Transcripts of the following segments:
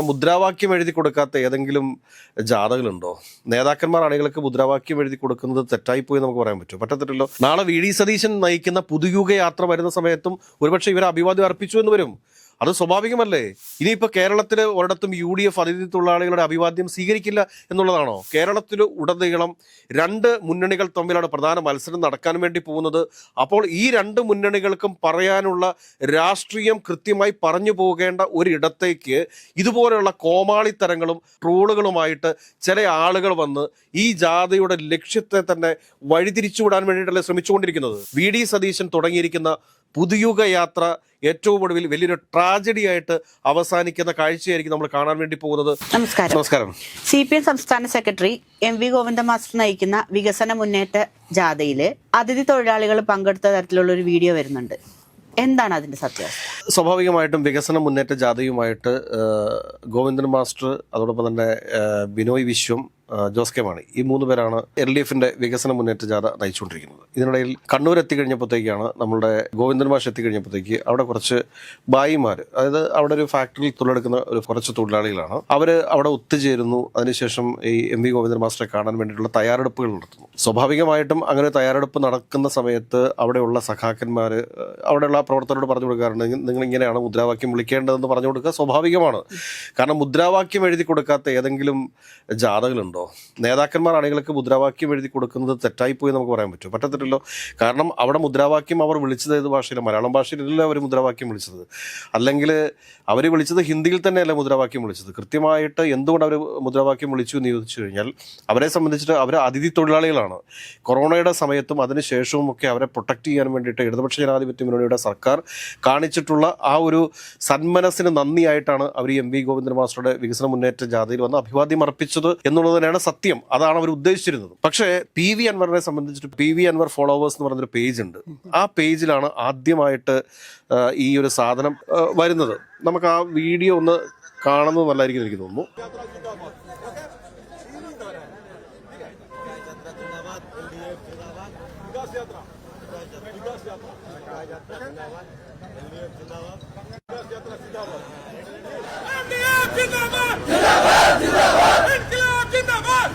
മുദ്രാവാക്യം എഴുതി കൊടുക്കാത്ത ഏതെങ്കിലും ജാഥകളുണ്ടോ? നേതാക്കന്മാർ അണികൾക്ക് മുദ്രാവാക്യം എഴുതി കൊടുക്കുന്നത് തെറ്റായിപ്പോയി നമുക്ക് പറയാൻ പറ്റും പറ്റത്തില്ലല്ലോ. നാളെ വി. ഡി. സതീശൻ നയിക്കുന്ന പുതുയുഗ യാത്ര വരുന്ന സമയത്തും ഒരുപക്ഷെ ഇവരെ അഭിവാദ്യം അർപ്പിച്ചു എന്ന് വരും. അത് സ്വാഭാവികമല്ലേ? ഇനിയിപ്പോ കേരളത്തിൽ ഒരിടത്തും യു ഡി എഫ് അതിഥി തൊഴിലാളികളുടെ അഭിവാദ്യം സ്വീകരിക്കില്ല എന്നുള്ളതാണോ? കേരളത്തിൽ ഉടനീളം രണ്ട് മുന്നണികൾ തമ്മിലാണ് പ്രധാന മത്സരം നടക്കാൻ വേണ്ടി പോകുന്നത്. അപ്പോൾ ഈ രണ്ട് മുന്നണികൾക്കും പറയാനുള്ള രാഷ്ട്രീയം കൃത്യമായി പറഞ്ഞു പോകേണ്ട ഒരിടത്തേക്ക് ഇതുപോലെയുള്ള കോമാളിത്തരങ്ങളും ട്രോളുകളുമായിട്ട് ചില ആളുകൾ വന്ന് ഈ ജാഥയുടെ ലക്ഷ്യത്തെ തന്നെ വഴിതിരിച്ചുവിടാൻ വേണ്ടിയിട്ടല്ലേ ശ്രമിച്ചുകൊണ്ടിരിക്കുന്നത്. വി ഡി സതീശൻ തുടങ്ങിയിരിക്കുന്ന പുതുയുഗ യാത്ര ഏറ്റവും ഒടുവിൽ വലിയൊരു ട്രാജഡി ആയിട്ട് അവസാനിക്കുന്ന കാഴ്ചയായിരിക്കും നമ്മൾ കാണാൻ വേണ്ടി പോകുന്നത്. നമസ്കാരം. നമസ്കാരം. സി പി എം സംസ്ഥാന secretary M V Govinda master നയിക്കുന്ന വികസന മുന്നേറ്റ ജാഥയിൽ അതിഥി തൊഴിലാളികൾ പങ്കെടുത്ത തരത്തിലുള്ള ഒരു വീഡിയോ വരുന്നുണ്ട്. എന്താണ് അതിന്റെ സത്യം സ്വാഭാവികമായിട്ടും വികസന മുന്നേറ്റ ജാഥയുമായിട്ട് ഗോവിന്ദൻ മാസ്റ്റർ അതോടൊപ്പം തന്നെ ബിനോയ് വിശ്വം ജോസ് കെ മാണി ഈ മൂന്ന് പേരാണ് എൽ ഡി എഫിന്റെ വികസന മുന്നേറ്റ ജാഥ നയിച്ചുകൊണ്ടിരിക്കുന്നത്. ഇതിനിടയിൽ കണ്ണൂർ എത്തിക്കഴിഞ്ഞപ്പോഴത്തേക്കാണ് നമ്മുടെ ഗോവിന്ദൻ മാഷ് എത്തിക്കഴിഞ്ഞപ്പോഴത്തേക്ക് അവിടെ കുറച്ച് ബായിമാർ അതായത് അവിടെ ഒരു ഫാക്ടറിയിൽ തൊഴിലെടുക്കുന്ന ഒരു കുറച്ച് തൊഴിലാളികളാണ്. അവർ അവിടെ ഒത്തുചേരുന്നു. അതിനുശേഷം ഈ എം വി ഗോവിന്ദൻ മാസ്റ്ററെ കാണാൻ വേണ്ടിയിട്ടുള്ള തയ്യാറെടുപ്പുകൾ നടത്തുന്നു. സ്വാഭാവികമായിട്ടും അങ്ങനെ തയ്യാറെടുപ്പ് നടക്കുന്ന സമയത്ത് അവിടെയുള്ള സഖാക്കന്മാർ അവിടെയുള്ള പ്രവർത്തകരോട് പറഞ്ഞു കൊടുക്കാറുണ്ട് നിങ്ങൾ ഇങ്ങനെയാണ് മുദ്രാവാക്യം വിളിക്കേണ്ടതെന്ന് പറഞ്ഞു കൊടുക്കുക? സ്വാഭാവികമാണ്. കാരണം മുദ്രാവാക്യം എഴുതി കൊടുക്കാത്ത ഏതെങ്കിലും ജാഥകളുണ്ടോ? നേതാക്കന്മാർ അണികൾക്ക് മുദ്രാവാക്യം എഴുതി കൊടുക്കുന്നത് തെറ്റായിപ്പോയി നമുക്ക് പറയാൻ പറ്റും. പറ്റത്തില്ലല്ലോ. കാരണം അവിടെ മുദ്രാവാക്യം അവർ വിളിച്ചത് ഏത് ഭാഷയിലും മലയാളം ഭാഷയിലല്ല അവർ മുദ്രാവാക്യം വിളിച്ചത്. അല്ലെങ്കിൽ അവർ വിളിച്ചത് ഹിന്ദിയിൽ തന്നെയല്ല മുദ്രാവാക്യം വിളിച്ചത്. കൃത്യമായിട്ട് എന്തുകൊണ്ട് അവർ മുദ്രാവാക്യം വിളിച്ചു എന്ന് ചോദിച്ചു കഴിഞ്ഞാൽ അവരെ സംബന്ധിച്ചിട്ട് അവർ അതിഥി തൊഴിലാളികളാണ്. കൊറോണയുടെ സമയത്തും അതിനുശേഷവും ഒക്കെ അവരെ പ്രൊട്ടക്റ്റ് ചെയ്യാൻ വേണ്ടിയിട്ട് ഇടതുപക്ഷ ജനാധിപത്യ മുന്നണിയുടെ സർക്കാർ കാണിച്ചിട്ടുള്ള ആ ഒരു സന്മനസ്സിന് നന്ദിയായിട്ടാണ് അവർ എം വി ഗോവിന്ദൻ മാസ്റ്ററുടെ വികസന മുന്നേറ്റ ജാഥയിൽ വന്ന് അഭിവാദ്യം അർപ്പിച്ചത് എന്നുള്ളത് തന്നെയാണ് സത്യം അതാണ് അവർ ഉദ്ദേശിച്ചിരുന്നത് പക്ഷേ പി വി അൻവറിനെ സംബന്ധിച്ചിട്ട് പി വി അൻവർ ഫോളോവേഴ്സ് എന്ന് പറഞ്ഞൊരു പേജ് ഉണ്ട് ആ പേജിലാണ് ആദ്യമായിട്ട് ഈ ഒരു സാധനം വരുന്നത് നമുക്ക് ആ വീഡിയോ ഒന്ന് കാണുന്നത് നല്ലതായിരിക്കും എനിക്ക് തോന്നുന്നു İnkılap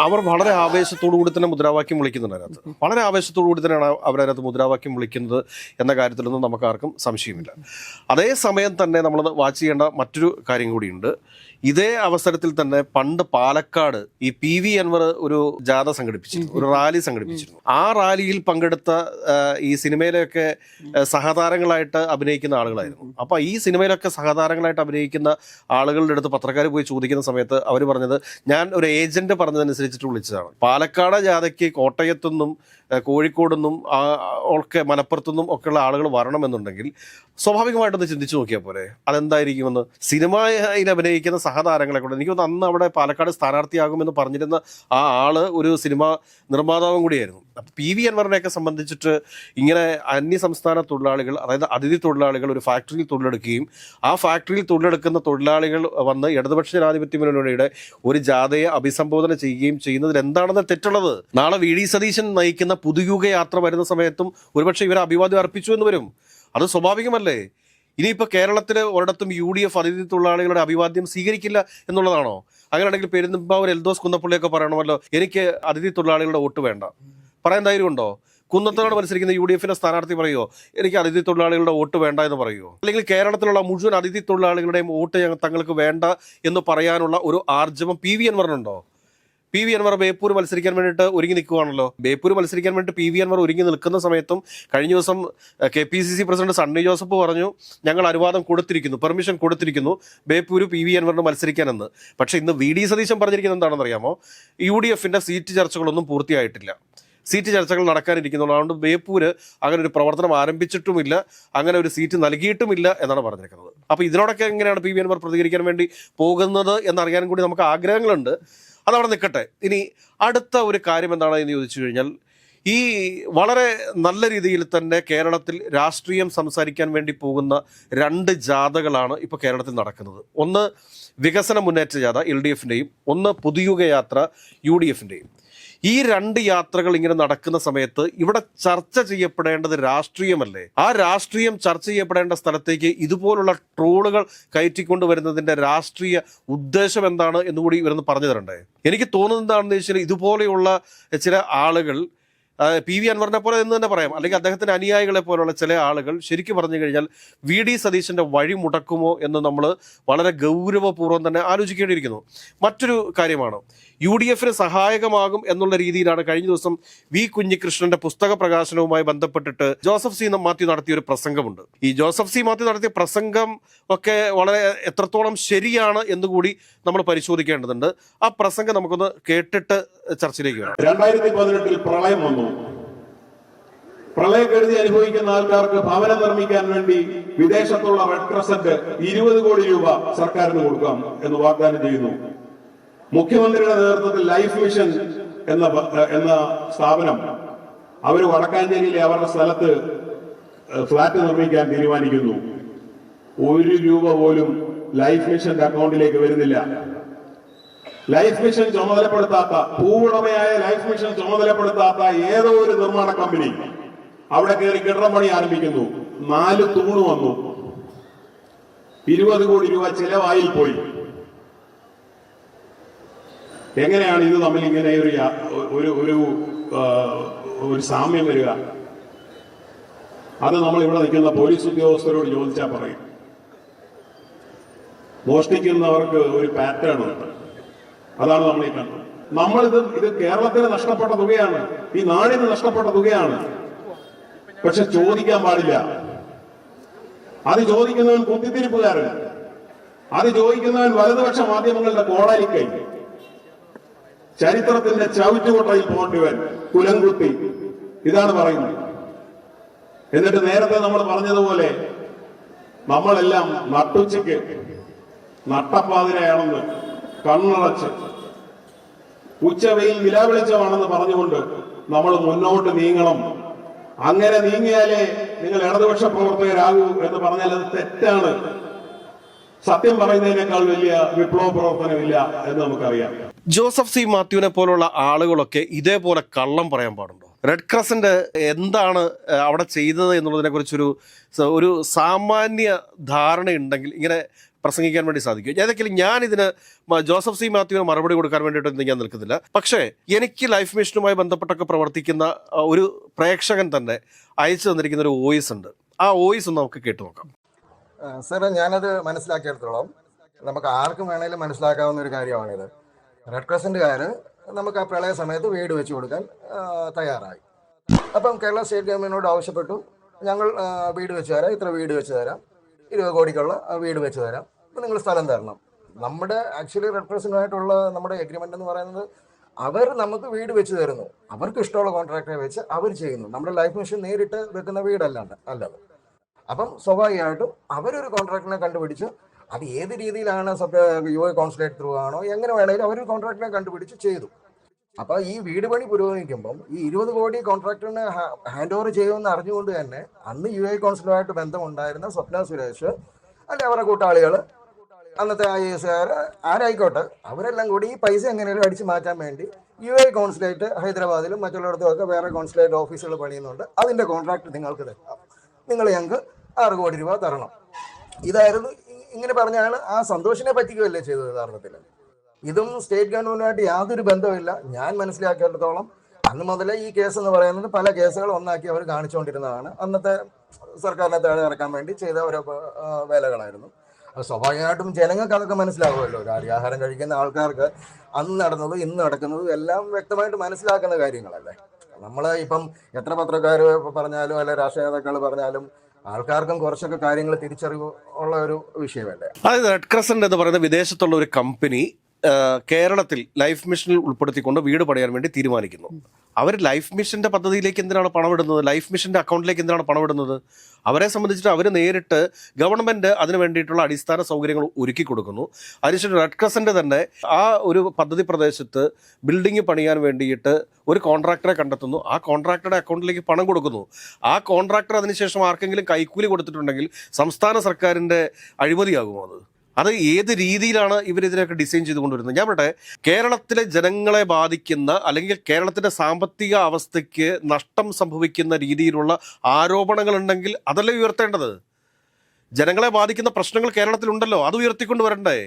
അവർ വളരെ ആവേശത്തോടു കൂടി തന്നെ മുദ്രാവാക്യം വിളിക്കുന്നുണ്ട് അതിനകത്ത്. വളരെ ആവേശത്തോടു കൂടി തന്നെയാണ് അവരതിനകത്ത് മുദ്രാവാക്യം വിളിക്കുന്നത് എന്ന കാര്യത്തിലൊന്നും നമുക്ക് ആർക്കും സംശയമില്ല അതേസമയം തന്നെ നമ്മൾ വാച്ച് ചെയ്യേണ്ട മറ്റൊരു കാര്യം കൂടിയുണ്ട്. ഇതേ അവസരത്തിൽ തന്നെ പണ്ട് പാലക്കാട് ഈ പി വി അൻവർ ഒരു ജാഥ സംഘടിപ്പിച്ചിരുന്നു ഒരു റാലി സംഘടിപ്പിച്ചിരുന്നു. ആ റാലിയിൽ പങ്കെടുത്ത ഈ സിനിമയിലൊക്കെ സഹതാരങ്ങളായിട്ട് അഭിനയിക്കുന്ന ആളുകളായിരുന്നു. അപ്പൊ ഈ സിനിമയിലൊക്കെ സഹതാരങ്ങളായിട്ട് അഭിനയിക്കുന്ന ആളുകളുടെ അടുത്ത് പത്രക്കാർ പോയി ചോദിക്കുന്ന സമയത്ത് അവർ പറഞ്ഞത് ഞാൻ ഒരു ഏജന്റ് പറഞ്ഞതനുസരിച്ചിട്ട് വിളിച്ചതാണ്. പാലക്കാട് ജാഥയ്ക്ക് കോട്ടയത്തുനിന്നും കോഴിക്കോടുനിന്നും ഒക്കെ മലപ്പുറത്തുനിന്നും ഒക്കെയുള്ള ആളുകൾ വരണമെന്നുണ്ടെങ്കിൽ സ്വാഭാവികമായിട്ടൊന്ന് ചിന്തിച്ചു നോക്കിയാൽ പോരെ. അതെന്തായിരിക്കുമെന്ന്? സിനിമയിൽ അഭിനയിക്കുന്ന സഹതാരങ്ങളെ കൊണ്ട് എനിക്ക് തോന്നുന്നു അന്ന് അവിടെ പാലക്കാട് സ്ഥാനാർത്ഥിയാകുമെന്ന് പറഞ്ഞിരുന്ന ആ ആൾ ഒരു സിനിമ നിർമ്മാതാവും കൂടിയായിരുന്നു. അപ്പം പി വി അൻവറിനെയൊക്കെ സംബന്ധിച്ചിട്ട് ഇങ്ങനെ അന്യ സംസ്ഥാന തൊഴിലാളികൾ അതായത് അതിഥി തൊഴിലാളികൾ ഒരു ഫാക്ടറിയിൽ തൊഴിലെടുക്കുകയും ആ ഫാക്ടറിയിൽ തൊഴിലെടുക്കുന്ന തൊഴിലാളികൾ വന്ന് ഇടതുപക്ഷ ജനാധിപത്യ മുന്നണിയുടെ ഒരു ജാഥയെ അഭിസംബോധന ചെയ്യുകയും ചെയ്യുന്നതിൽ എന്താണെന്ന് തെറ്റുള്ളത്? നാളെ വി ഡി സതീശൻ നയിക്കുന്ന പുതുയുഗ യാത്ര വരുന്ന സമയത്തും ഒരുപക്ഷെ ഇവരെ അഭിവാദ്യം അർപ്പിച്ചു എന്ന് വരും. അത് സ്വാഭാവികമല്ലേ? ഇനിയിപ്പോൾ കേരളത്തിൽ ഒരിടത്തും യു ഡി എഫ് അതിഥി തൊഴിലാളികളുടെ അഭിവാദ്യം സ്വീകരിക്കില്ല എന്നുള്ളതാണോ? അങ്ങനെയാണെങ്കിൽ പെരുമ്പാവൂർ എൽദോസ് കുന്നപ്പള്ളിയൊക്കെ പറയണമല്ലോ എനിക്ക് അതിഥി തൊഴിലാളികളുടെ വോട്ട് വേണ്ട. പറയാൻ ധൈര്യമുണ്ടോ കുന്നത്തോട് മത്സരിക്കുന്ന യു ഡി എഫിന്റെ സ്ഥാനാർത്ഥി പറയുമോ എനിക്ക് അതിഥി തൊഴിലാളികളുടെ വോട്ട് വേണ്ട എന്ന് പറയുമോ അല്ലെങ്കിൽ കേരളത്തിലുള്ള മുഴുവൻ അതിഥി തൊഴിലാളികളുടെയും വോട്ട് തങ്ങൾക്ക് വേണ്ട എന്ന് പറയാനുള്ള ഒരു ആർജവം പി വി അൻവറിനുണ്ടോ? പി വി അൻവർ ബേപ്പൂർ മത്സരിക്കാൻ വേണ്ടിയിട്ട് ഒരുങ്ങി നിൽക്കുവാണല്ലോ. ബേപ്പൂർ മത്സരിക്കാൻ വേണ്ടിയിട്ട് പി വി അൻവർ ഒരുങ്ങി നിൽക്കുന്ന സമയത്തും കഴിഞ്ഞ ദിവസം K P C C president Sunny Joseph പറഞ്ഞു ഞങ്ങൾ അനുവാദം കൊടുത്തിരിക്കുന്നു പെർമിഷൻ കൊടുത്തിരിക്കുന്നു ബേപ്പൂർ പി വി അൻവറിന് മത്സരിക്കാനെന്ന്. പക്ഷേ ഇന്ന് വി ഡി സതീശൻ പറഞ്ഞിരിക്കുന്നത് എന്താണെന്ന് അറിയാമോ യു ഡി എഫിന്റെ സീറ്റ് ചർച്ചകളൊന്നും പൂർത്തിയായിട്ടില്ല. സീറ്റ് ചർച്ചകൾ നടക്കാനിരിക്കുന്നുള്ളൂ. അതുകൊണ്ട് ബേപ്പൂര് അങ്ങനെ ഒരു പ്രവർത്തനം ആരംഭിച്ചിട്ടുമില്ല അങ്ങനെ ഒരു സീറ്റ് നൽകിയിട്ടുമില്ല എന്നാണ് പറഞ്ഞിരിക്കുന്നത്. അപ്പോൾ ഇതിനോടൊക്കെ എങ്ങനെയാണ് പി വി അൻവർ പ്രതികരിക്കാൻ വേണ്ടി പോകുന്നത് എന്നറിയാനും കൂടി നമുക്ക് ആഗ്രഹങ്ങളുണ്ട്. അതവിടെ നിൽക്കട്ടെ. ഇനി അടുത്ത ഒരു കാര്യം എന്താണ് എന്ന് ചോദിച്ചു കഴിഞ്ഞാൽ ഈ വളരെ നല്ല രീതിയിൽ തന്നെ കേരളത്തിൽ രാഷ്ട്രീയം സംസാരിക്കാൻ വേണ്ടി പോകുന്ന രണ്ട് ജാഥകളാണ് ഇപ്പോൾ കേരളത്തിൽ നടക്കുന്നത്. ഒന്ന് വികസന മുന്നേറ്റ ജാഥ എൽ ഡി എഫിന്റെയും ഒന്ന് പുതുയുഗ യാത്ര യു ഡി എഫിന്റെയും ഈ രണ്ട് യാത്രകൾ ഇങ്ങനെ നടക്കുന്ന സമയത്ത് ഇവിടെ ചർച്ച ചെയ്യപ്പെടേണ്ടത് രാഷ്ട്രീയമല്ലേ? ആ രാഷ്ട്രീയം ചർച്ച ചെയ്യപ്പെടേണ്ട സ്ഥലത്തേക്ക് ഇതുപോലുള്ള ട്രോളുകൾ കയറ്റിക്കൊണ്ട് വരുന്നതിന്റെ രാഷ്ട്രീയ ഉദ്ദേശം എന്താണ് എന്നുകൂടി ഇവരൊന്ന് പറഞ്ഞു തരണ്ടേ? എനിക്ക് തോന്നുന്നത് എന്താണെന്ന് വെച്ചാൽ ഇതുപോലെയുള്ള ചില ആളുകൾ പി വി അൻവറിനെ പോലെ എന്ന് തന്നെ പറയാം. അല്ലെങ്കിൽ അദ്ദേഹത്തിന്റെ അനുയായികളെ പോലുള്ള ചില ആളുകൾ ശരിക്കും പറഞ്ഞു കഴിഞ്ഞാൽ വി ഡി സതീശന്റെ വഴി മുടക്കുമോ എന്ന് നമ്മൾ വളരെ ഗൗരവപൂർവം തന്നെ ആലോചിക്കേണ്ടിയിരിക്കുന്നു. മറ്റൊരു കാര്യമാണ്. യു ഡി എഫിന് സഹായകമാകും എന്നുള്ള രീതിയിലാണ് കഴിഞ്ഞ ദിവസം വി കുഞ്ഞികൃഷ്ണന്റെ പുസ്തക പ്രകാശനവുമായി ബന്ധപ്പെട്ടിട്ട് ജോസഫ് സി മാത്യു നടത്തിയ ഒരു പ്രസംഗമുണ്ട്. ഈ ജോസഫ് സി മാത്യു നടത്തിയ പ്രസംഗം ഒക്കെ വളരെ എത്രത്തോളം ശരിയാണ് എന്നുകൂടി നമ്മൾ പരിശോധിക്കേണ്ടതുണ്ട്. ആ പ്രസംഗം നമുക്കൊന്ന് കേട്ടിട്ട് ചർച്ചയിലേക്ക് വരാം. രണ്ടായിരത്തി പതിനെട്ടിൽ പ്രളയം വന്നു. പ്രളയക്കെടുതി അനുഭവിക്കുന്ന ആൾക്കാർക്ക് ഭവനം നിർമ്മിക്കാൻ വേണ്ടി വിദേശത്തുള്ള റെഡ് ക്രസന്റ് ഇരുപത് കോടി രൂപ സർക്കാരിന് കൊടുക്കാം എന്ന് വാഗ്ദാനം ചെയ്യുന്നു. മുഖ്യമന്ത്രിയുടെ നേതൃത്വത്തിൽ ലൈഫ് മിഷൻ എന്ന എന്ന സ്ഥാപനം അവർ വടക്കാഞ്ചേരിയിലെ അവരുടെ സ്ഥലത്ത് ഫ്ളാറ്റ് നിർമ്മിക്കാൻ തീരുമാനിക്കുന്നു. ഒരു രൂപ പോലും ലൈഫ് മിഷന്റെ അക്കൗണ്ടിലേക്ക് വരുന്നില്ല. ലൈഫ് മിഷൻ ചുമതലപ്പെടുത്താത്ത ഭൂവുടമയായ ലൈഫ് മിഷൻ ചുമതലപ്പെടുത്താത്ത ഏതോ ഒരു നിർമ്മാണ കമ്പനി അവിടെ കയറി കെട്ടിടം പണി ആരംഭിക്കുന്നു. നാല് തൂണ് വന്നു. ഇരുപത് കോടി രൂപ ചിലവായിൽ പോയി. എങ്ങനെയാണ് ഇത് തമ്മിൽ ഇങ്ങനെ ഒരു ഒരു ഒരു ഒരു സാമ്യം വരിക? അത് നമ്മൾ ഇവിടെ നിൽക്കുന്ന പോലീസ് ഉദ്യോഗസ്ഥരോട് ചോദിച്ചാൽ പറയും. മോഷ്ടിക്കുന്നവർക്ക് ഒരു പാറ്റേൺ ഉണ്ട്. അതാണ് നമ്മൾ ഈ കണ്ടത്. നമ്മളിത് ഇത് കേരളത്തിന് നഷ്ടപ്പെട്ട തുകയാണ്. ഈ നാടിന് നഷ്ടപ്പെട്ട തുകയാണ്. പക്ഷെ ചോദിക്കാൻ പാടില്ല. അത് ചോദിക്കുന്നവൻ കുത്തിത്തിരിപ്പുകാരൻ. അത് ചോദിക്കുന്നവൻ വലതുപക്ഷ മാധ്യമങ്ങളുടെ കോടാലിക്കൈ ചരിത്രത്തിന്റെ ചവിറ്റുകൊട്ടയിൽ പോകേണ്ടിവൻ കുലംകുത്തി ഇതാണ് പറയുന്നത്. എന്നിട്ട് നേരത്തെ നമ്മൾ പറഞ്ഞതുപോലെ നമ്മളെല്ലാം നട്ടുച്ചയ്ക്ക് നട്ടപ്പാതിരയാണെന്ന് കണ്ണടച്ച് ഉച്ചവെയിൽ നിലാവെളിച്ചമാണെന്ന് പറഞ്ഞുകൊണ്ട് നമ്മൾ മുന്നോട്ട് നീങ്ങണം. അങ്ങനെ നീങ്ങിയാലേ നിങ്ങൾ ഇടതുപക്ഷ പ്രവർത്തകരാകൂ എന്ന് പറഞ്ഞാൽ അത് തെറ്റാണ്. സത്യം പറയുന്നതിനേക്കാൾ വലിയ വിപ്ലവ പ്രവർത്തനമില്ല എന്ന് നമുക്കറിയാം. Joseph C. മാത്യുവിനെ പോലുള്ള ആളുകളൊക്കെ ഇതേപോലെ കള്ളം പറയാൻ പാടുണ്ടോ? റെഡ് ക്രസന്റ് എന്താണ് അവിടെ ചെയ്തത് എന്നുള്ളതിനെ കുറിച്ചൊരു ഒരു സാമാന്യ ധാരണയുണ്ടെങ്കിൽ ഇങ്ങനെ പ്രസംഗിക്കാൻ വേണ്ടി സാധിക്കും. ഏതെങ്കിലും ഞാൻ ഇതിന് ജോസഫ് സി മാത്യുവിന് മറുപടി കൊടുക്കാൻ വേണ്ടിയിട്ടൊന്നും ഞാൻ നിൽക്കുന്നില്ല. പക്ഷേ എനിക്ക് ലൈഫ് മിഷനുമായി ബന്ധപ്പെട്ടൊക്കെ പ്രവർത്തിക്കുന്ന ഒരു പ്രേക്ഷകൻ തന്നെ അയച്ചു തന്നിരിക്കുന്ന ഒരു വോയിസ് ഉണ്ട്. ആ വോയിസ് ഒന്ന് നമുക്ക് കേട്ടു നോക്കാം. സാറേ ഞാനത് മനസ്സിലാക്കിയെടുത്തോളം നമുക്ക് ആർക്കും വേണേലും മനസ്സിലാക്കാവുന്ന ഒരു കാര്യമാണിത്. റെഡ് ക്രസന്റുകാർ നമുക്ക് ആ പ്രളയ സമയത്ത് വീട് വെച്ച് കൊടുക്കാൻ തയ്യാറായി. അപ്പം കേരള സ്റ്റേറ്റ് ഗവൺമെന്റിനോട് ആവശ്യപ്പെട്ടു. ഞങ്ങൾ വീട് വെച്ച് തരാം ഇത്ര വീട് വെച്ച് തരാം. ഇരുപത് കോടിക്കുള്ള വീട് വെച്ച് തരാം. നിങ്ങൾ സ്ഥലം തരണം. നമ്മുടെ ആക്ച്വലി റെഡ് ക്രസന്റുമായിട്ടുള്ള നമ്മുടെ എഗ്രിമെന്റ് എന്ന് പറയുന്നത് അവർ നമുക്ക് വീട് വെച്ച് തരുന്നു. അവർക്ക് ഇഷ്ടമുള്ള കോൺട്രാക്ടറെ വെച്ച് അവർ ചെയ്യുന്നു. നമ്മുടെ ലൈഫ് മിഷൻ നേരിട്ട് വെക്കുന്ന വീടല്ലാണ്ട് അല്ലത്. അപ്പം സ്വാഭാവികമായിട്ടും അവരൊരു കോൺട്രാക്ടറിനെ കണ്ടുപിടിച്ച് അത് ഏത് രീതിയിലാണ് യു എ കോൺസുലേറ്റ് ത്രൂ ആണോ എങ്ങനെ വേണമെങ്കിലും അവരൊരു കോൺട്രാക്ടറിനെ കണ്ടുപിടിച്ച് ചെയ്തു. അപ്പോൾ ഈ വീട് പണി പുരോഗമിക്കുമ്പം ഈ ഇരുപത് കോടി കോൺട്രാക്ടറിന് ഹാൻഡ് ഓവർ ചെയ്യുമെന്ന് അറിഞ്ഞുകൊണ്ട് തന്നെ അന്ന് യു എ കോൺസുലുമായിട്ട് ബന്ധമുണ്ടായിരുന്ന സ്വപ്ന സുരേഷ് അല്ലെ അവരുടെ കൂട്ടാളികൾ അന്നത്തെ ഐ എസ് ആർ ആരായിക്കോട്ടെ അവരെല്ലാം കൂടി ഈ പൈസ എങ്ങനെയും അടിച്ചു മാറ്റാൻ വേണ്ടി യു എ കോൺസുലേറ്റ് ഹൈദരാബാദിലും മറ്റുള്ളിടത്തും ഒക്കെ വേറെ കോൺസുലേറ്റ് ഓഫീസുകൾ പണിയുന്നുണ്ട്. അതിന്റെ കോൺട്രാക്ട് നിങ്ങൾക്ക് തരാം. നിങ്ങൾ ഞങ്ങൾക്ക് ആറ് കോടി രൂപ തരണം. ഇതായിരുന്നു ഇങ്ങനെ പറഞ്ഞാൽ ആ സന്തോഷിനെ പറ്റിക്കുകയല്ലേ ചെയ്തത് യഥാർത്ഥത്തിൽ ഇതും സ്റ്റേറ്റ് ഗവൺമെന്റുമായിട്ട് യാതൊരു ബന്ധമില്ല ഞാൻ മനസ്സിലാക്കിയിടത്തോളം അന്ന് മുതലേ ഈ കേസ് എന്ന് പറയുന്നത് പല കേസുകൾ ഒന്നാക്കി അവർ കാണിച്ചുകൊണ്ടിരുന്നതാണ്. അന്നത്തെ സർക്കാരിനെ താഴെ ഇറക്കാൻ വേണ്ടി ചെയ്ത ഓരോ വേലകളായിരുന്നു. അത് സ്വാഭാവികമായിട്ടും ജനങ്ങൾക്ക് അതൊക്കെ മനസ്സിലാവുമല്ലോ. അരിയാഹാരം കഴിക്കുന്ന ആൾക്കാർക്ക് അന്ന് നടന്നതും ഇന്ന് നടക്കുന്നതും എല്ലാം വ്യക്തമായിട്ട് മനസ്സിലാക്കുന്ന കാര്യങ്ങളല്ലേ? നമ്മൾ ഇപ്പം എത്ര പത്രക്കാർ പറഞ്ഞാലും അല്ലെ രാഷ്ട്രീയ നേതാക്കൾ പറഞ്ഞാലും ആൾക്കാർക്കും കുറച്ചൊക്കെ കാര്യങ്ങൾ തിരിച്ചറിവ് ഉള്ള ഒരു വിഷയമല്ലേ? അതായത് റെഡ് ക്രസന്റ് എന്ന് പറയുന്ന വിദേശത്തുള്ള ഒരു കമ്പനി കേരളത്തിൽ ലൈഫ് മിഷനിൽ ഉൾപ്പെടുത്തിക്കൊണ്ട് വീട് പണിയാൻ വേണ്ടി തീരുമാനിക്കുന്നു. അവർ ലൈഫ് മിഷന്റെ പദ്ധതിയിലേക്ക് എന്തിനാണ് പണമിടുന്നത്? ലൈഫ് മിഷന്റെ അക്കൗണ്ടിലേക്ക് എന്തിനാണ് പണമിടുന്നത്? അവരെ സംബന്ധിച്ചിട്ട് അവർ നേരിട്ട് ഗവൺമെന്റ് അതിന് വേണ്ടിയിട്ടുള്ള അടിസ്ഥാന സൗകര്യങ്ങൾ ഒരുക്കി കൊടുക്കുന്നു. അതിനുശേഷം റെഡ് ക്രസന്റ് തന്നെ ആ ഒരു പദ്ധതി പ്രദേശത്ത് ബിൽഡിംഗ് പണിയാൻ വേണ്ടിയിട്ട് ഒരു കോൺട്രാക്ടറെ കണ്ടെത്തുന്നു. ആ കോൺട്രാക്ടറുടെ അക്കൗണ്ടിലേക്ക് പണം കൊടുക്കുന്നു. ആ കോൺട്രാക്ടർ അതിനുശേഷം ആർക്കെങ്കിലും കൈക്കൂലി കൊടുത്തിട്ടുണ്ടെങ്കിൽ സംസ്ഥാന സർക്കാരിന്റെ അഴിമതിയാകുമോ അത്? അത് ഏത് രീതിയിലാണ് ഇവരിതിനൊക്കെ ഡിസൈൻ ചെയ്ത് കൊണ്ടുവരുന്നത് ഞാൻ പറയട്ടെ കേരളത്തിലെ ജനങ്ങളെ ബാധിക്കുന്ന അല്ലെങ്കിൽ കേരളത്തിന്റെ സാമ്പത്തിക അവസ്ഥയ്ക്ക് നഷ്ടം സംഭവിക്കുന്ന രീതിയിലുള്ള ആരോപണങ്ങൾ ഉണ്ടെങ്കിൽ അതല്ലേ ഉയർത്തേണ്ടത്? ജനങ്ങളെ ബാധിക്കുന്ന പ്രശ്നങ്ങൾ കേരളത്തിലുണ്ടല്ലോ അത് ഉയർത്തിക്കൊണ്ട് വരണ്ടേ?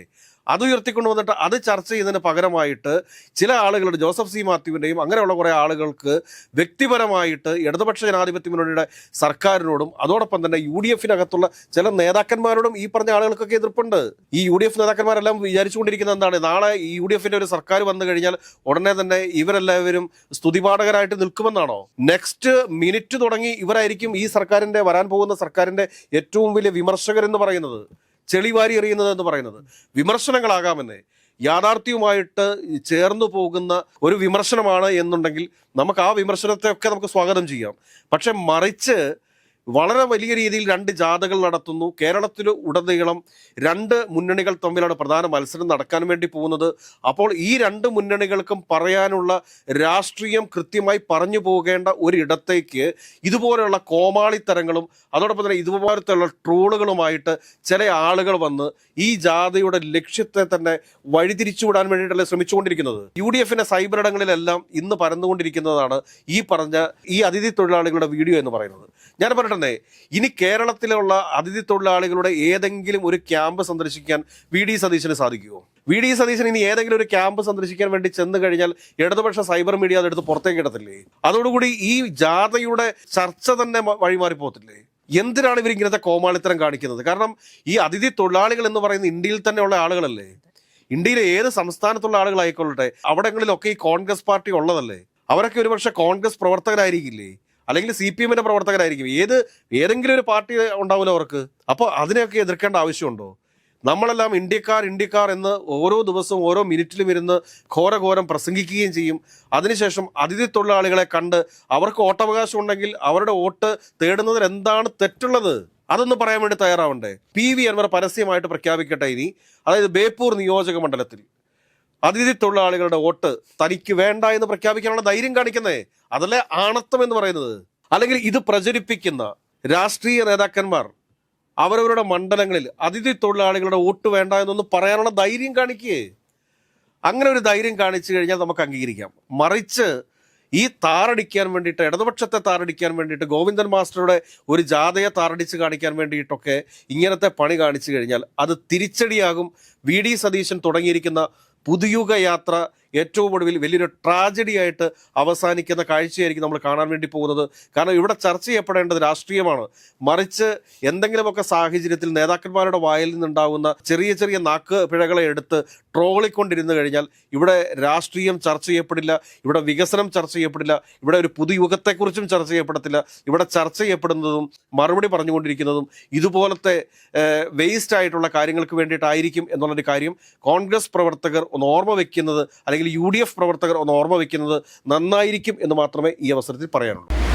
അത് ഉയർത്തിക്കൊണ്ട് വന്നിട്ട് അത് ചർച്ച ചെയ്യുന്നതിന് പകരമായിട്ട് ചില ആളുകളുടെ ജോസഫ് സി മാത്യുവിന്റെയും അങ്ങനെയുള്ള കുറേ ആളുകൾക്ക് വ്യക്തിപരമായിട്ട് ഇടതുപക്ഷ ജനാധിപത്യ മുന്നണിയുടെ സർക്കാരിനോടും അതോടൊപ്പം തന്നെ യു ഡി എഫിനകത്തുള്ള ചില നേതാക്കന്മാരോടും ഈ പറഞ്ഞ ആളുകൾക്കൊക്കെ എതിർപ്പുണ്ട്. ഈ യു ഡി എഫ് നേതാക്കന്മാരെല്ലാം വിചാരിച്ചുകൊണ്ടിരിക്കുന്നത് എന്താണ്? നാളെ ഈ യു ഡി എഫിന്റെ ഒരു സർക്കാർ വന്നു കഴിഞ്ഞാൽ ഉടനെ തന്നെ ഇവരെല്ലാവരും സ്തുതിപാഠകരായിട്ട് നിൽക്കുമെന്നാണോ? നെക്സ്റ്റ് മിനിറ്റ് തുടങ്ങി ഇവരായിരിക്കും ഈ സർക്കാരിന്റെ വരാൻ പോകുന്ന സർക്കാരിന്റെ ഏറ്റവും വലിയ വിമർശകരെന്ന് പറയുന്നത്. ചെളിവാരി എറിയുന്നത് എന്ന് പറയുന്നത്. വിമർശനങ്ങളാകാമെന്നേ. യാഥാർത്ഥ്യവുമായിട്ട് ചേർന്നു പോകുന്ന ഒരു വിമർശനമാണ് എന്നുണ്ടെങ്കിൽ നമുക്ക് ആ വിമർശനത്തെ ഒക്കെ നമുക്ക് സ്വാഗതം ചെയ്യാം. പക്ഷെ മറിച്ച് വളരെ വലിയ രീതിയിൽ രണ്ട് ജാഥകൾ നടത്തുന്നു. കേരളത്തിൽ ഉടനീളം രണ്ട് മുന്നണികൾ തമ്മിലാണ് പ്രധാന മത്സരം നടക്കാൻ വേണ്ടി പോകുന്നത്. അപ്പോൾ ഈ രണ്ട് മുന്നണികൾക്കും പറയാനുള്ള രാഷ്ട്രീയം കൃത്യമായി പറഞ്ഞു പോകേണ്ട ഒരിടത്തേക്ക് ഇതുപോലെയുള്ള കോമാളിത്തരങ്ങളും അതോടൊപ്പം തന്നെ ഇതുപോലത്തെയുള്ള ട്രോളുകളുമായിട്ട് ചില ആളുകൾ വന്ന് ഈ ജാഥയുടെ ലക്ഷ്യത്തെ തന്നെ വഴിതിരിച്ചുവിടാൻ വേണ്ടിയിട്ടല്ലേ ശ്രമിച്ചുകൊണ്ടിരിക്കുന്നത്. യു ഡി എഫിന്റെ സൈബർ ഇടങ്ങളിലെല്ലാം ഇന്ന് പരന്നുകൊണ്ടിരിക്കുന്നതാണ് ഈ പറഞ്ഞ ഈ അതിഥി തൊഴിലാളികളുടെ വീഡിയോ എന്ന് പറയുന്നത്. ഞാൻ പറയട്ടെ ഇനി കേരളത്തിലുള്ള അതിഥി തൊഴിലാളികളുടെ ഏതെങ്കിലും ഒരു ക്യാമ്പ് സന്ദർശിക്കാൻ വി ഡി സതീശന് സാധിക്കുമോ വി ഡി സതീശൻ ഇനി ഏതെങ്കിലും ഒരു ക്യാമ്പ് സന്ദർശിക്കാൻ വേണ്ടി ചെന്ന് കഴിഞ്ഞാൽ ഇടതുപക്ഷ സൈബർ മീഡിയ അതെടുത്ത് പുറത്തേക്ക് ഇടത്തില്ലേ? അതോടുകൂടി ഈ ജാഥയുടെ ചർച്ച തന്നെ വഴിമാറിപ്പോത്തില്ലേ എന്തിനാണ് ഇവർ ഇങ്ങനത്തെ കോമാളിത്തരം കാണിക്കുന്നത്? കാരണം ഈ അതിഥി തൊഴിലാളികൾ എന്ന് പറയുന്ന ഇന്ത്യയിൽ തന്നെയുള്ള ആളുകളല്ലേ? ഇന്ത്യയിലെ ഏത് സംസ്ഥാനത്തുള്ള ആളുകളായിക്കൊള്ളട്ടെ അവിടങ്ങളിലൊക്കെ ഈ കോൺഗ്രസ് പാർട്ടി ഉള്ളതല്ലേ? അവരൊക്കെ ഒരുപക്ഷെ കോൺഗ്രസ് പ്രവർത്തകരായിരിക്കില്ലേ? അല്ലെങ്കിൽ സി പി എമ്മിന്റെ പ്രവർത്തകരായിരിക്കും ഏത് ഏതെങ്കിലും ഒരു പാർട്ടി ഉണ്ടാവില്ല അവർക്ക്. അപ്പോൾ അതിനെയൊക്കെ എതിർക്കേണ്ട ആവശ്യമുണ്ടോ? നമ്മളെല്ലാം ഇന്ത്യക്കാർ ഇന്ത്യക്കാർ എന്ന് ഓരോ ദിവസവും ഓരോ മിനിറ്റിലും ഇരുന്ന് ഘോരഘോരം പ്രസംഗിക്കുകയും ചെയ്യും. അതിനുശേഷം അതിഥി തൊഴിലാളികളെ കണ്ട് അവർക്ക് വോട്ടവകാശം ഉണ്ടെങ്കിൽ അവരുടെ വോട്ട് തേടുന്നതിൽ എന്താണ് തെറ്റുള്ളത്? അതൊന്ന് പറയാൻ വേണ്ടി തയ്യാറാവണ്ടേ? പി വി അൻവർ പരസ്യമായിട്ട് പ്രഖ്യാപിക്കട്ടെ ഇനി. അതായത് ബേപ്പൂർ നിയോജക മണ്ഡലത്തിൽ. അതിഥി തൊഴിലാളികളുടെ വോട്ട് തനിക്ക് വേണ്ട എന്ന് പ്രഖ്യാപിക്കാനുള്ള ധൈര്യം കാണിക്കുന്നേ? അതല്ലേ ആണത്വം എന്ന് പറയുന്നത്. അല്ലെങ്കിൽ ഇത് പ്രചരിപ്പിക്കുന്ന രാഷ്ട്രീയ നേതാക്കന്മാർ അവരവരുടെ മണ്ഡലങ്ങളിൽ അതിഥി തൊഴിലാളികളുടെ വോട്ട് വേണ്ട എന്നൊന്ന് പറയാനുള്ള ധൈര്യം കാണിക്കുകയെ അങ്ങനെ ഒരു ധൈര്യം കാണിച്ചു കഴിഞ്ഞാൽ നമുക്ക് അംഗീകരിക്കാം. മറിച്ച് ഈ താറടിക്കാൻ വേണ്ടിയിട്ട് ഇടതുപക്ഷത്തെ താറടിക്കാൻ വേണ്ടിയിട്ട് ഗോവിന്ദൻ മാസ്റ്ററുടെ ഒരു ജാഥയെ താറടിച്ച് കാണിക്കാൻ വേണ്ടിയിട്ടൊക്കെ ഇങ്ങനത്തെ പണി കാണിച്ചു കഴിഞ്ഞാൽ അത് തിരിച്ചടിയാകും. വി ഡി സതീശൻ തുടങ്ങിയിരിക്കുന്ന പുതുയുഗ യാത്ര ഏറ്റവും ഒടുവിൽ വലിയൊരു ട്രാജഡി ആയിട്ട് അവസാനിക്കുന്ന കാഴ്ചയായിരിക്കും നമ്മൾ കാണാൻ വേണ്ടി പോകുന്നത്. കാരണം ഇവിടെ ചർച്ച ചെയ്യപ്പെടേണ്ടത് രാഷ്ട്രീയമാണ്. മറിച്ച് എന്തെങ്കിലുമൊക്കെ സാഹചര്യത്തിൽ നേതാക്കന്മാരുടെ വായിൽ നിന്നുണ്ടാകുന്ന ചെറിയ ചെറിയ നാക്ക് പിഴകളെ എടുത്ത് ട്രോളിക്കൊണ്ടിരുന്നു കഴിഞ്ഞാൽ ഇവിടെ രാഷ്ട്രീയം ചർച്ച ചെയ്യപ്പെടില്ല ഇവിടെ വികസനം ചർച്ച ചെയ്യപ്പെടില്ല ഇവിടെ ഒരു പുതുയുഗത്തെക്കുറിച്ചും ചർച്ച ചെയ്യപ്പെടത്തില്ല. ഇവിടെ ചർച്ച ചെയ്യപ്പെടുന്നതും മറുപടി പറഞ്ഞുകൊണ്ടിരിക്കുന്നതും ഇതുപോലത്തെ വേസ്റ്റ് ആയിട്ടുള്ള കാര്യങ്ങൾക്ക് വേണ്ടിയിട്ടായിരിക്കും എന്നുള്ളൊരു കാര്യം കോൺഗ്രസ് പ്രവർത്തകർ ഒന്ന് ഓർമ്മ വെക്കുന്നത് അല്ലെങ്കിൽ യു ഡി എഫ് പ്രവർത്തകർ ഒന്ന് ഓർമ്മ വയ്ക്കുന്നത് നന്നായിരിക്കും എന്ന് മാത്രമേ ഈ അവസരത്തിൽ പറയാനുള്ളൂ.